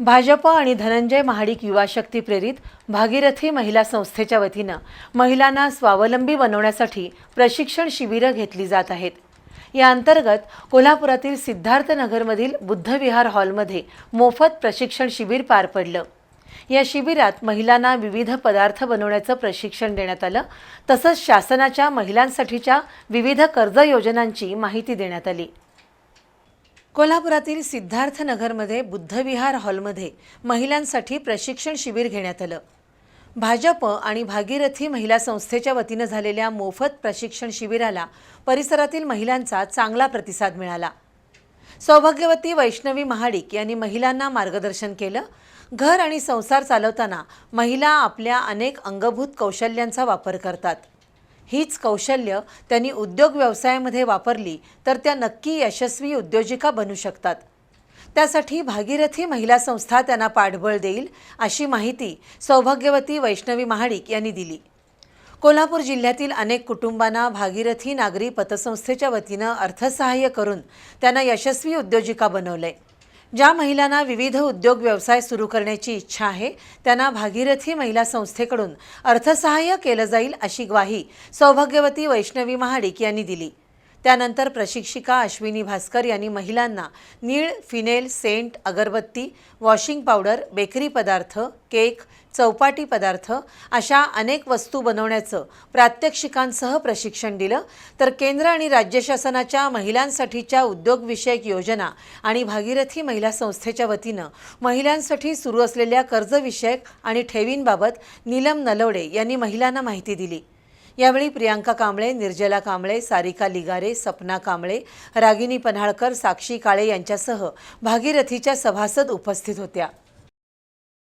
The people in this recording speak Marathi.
भाजप आणि धनंजय महाडिक युवा शक्ती प्रेरित भागीरथी महिला संस्थेच्या वतीनं महिलांना स्वावलंबी बनवण्यासाठी प्रशिक्षण शिबिरं घेतली जात आहेत. या अंतर्गत कोल्हापुरातील सिद्धार्थनगरमधील बुद्धविहार हॉलमध्ये मोफत प्रशिक्षण शिबिर पार पडलं. या शिबिरात महिलांना विविध पदार्थ बनवण्याचं प्रशिक्षण देण्यात आलं तसंच शासनाच्या महिलांसाठीच्या विविध कर्ज योजनांची माहिती देण्यात आली. कोल्हापुरातील सिद्धार्थनगरमध्ये बुद्धविहार हॉलमध्ये महिलांसाठी प्रशिक्षण शिबिर घेण्यात आलं. भाजप आणि भागीरथी महिला संस्थेच्या वतीनं झालेल्या मोफत प्रशिक्षण शिबिराला परिसरातील महिलांचा चांगला प्रतिसाद मिळाला. सौभाग्यवती वैष्णवी महाडिक यांनी महिलांना मार्गदर्शन केलं. घर आणि संसार चालवताना महिला आपल्या अनेक अंगभूत कौशल्यांचा वापर करतात. हीच कौशल्य त्यांनी उद्योग व्यवसायामध्ये वापरली तर त्या नक्की यशस्वी उद्योजिका बनू शकतात. त्यासाठी भागीरथी महिला संस्था त्यांना पाठबळ देईल अशी माहिती सौभाग्यवती वैष्णवी महाडिक यांनी दिली. कोल्हापूर जिल्ह्यातील अनेक कुटुंबांना भागीरथी नागरी पतसंस्थेच्या वतीनं अर्थसहाय्य करून त्यांना यशस्वी उद्योजिका बनवलंय. ज्या महिलांना विविध उद्योग व्यवसाय सुरू करण्याची इच्छा आहे त्यांना भागीरथी महिला संस्थेकडून अर्थसहाय्य केलं जाईल अशी ग्वाही सौभाग्यवती वैष्णवी महाडिक यांनी दिली. त्यानंतर प्रशिक्षिका अश्विनी भास्कर यांनी महिलांना नीळ phenyl scent agarbatti washing powder bakery पदार्थ केक चौपाटी पदार्थ अशा अनेक वस्तू बनवण्याचं प्रात्यक्षिकांसह प्रशिक्षण दिलं. तर केंद्र आणि राज्य शासनाच्या महिलांसाठीच्या उद्योगविषयक योजना आणि भागीरथी महिला संस्थेच्या वतीनं महिलांसाठी सुरू असलेल्या कर्जविषयक आणि ठेवींबाबत नीलम नलवडे यांनी महिलांना माहिती दिली. यावेळी प्रियांका कांबळे निर्जला कांबळे सारिका लिगारे सपना कांबळे रागिनी पन्हाळकर साक्षी काळे यांच्यासह भागीरथीच्या सभासद उपस्थित होत्या.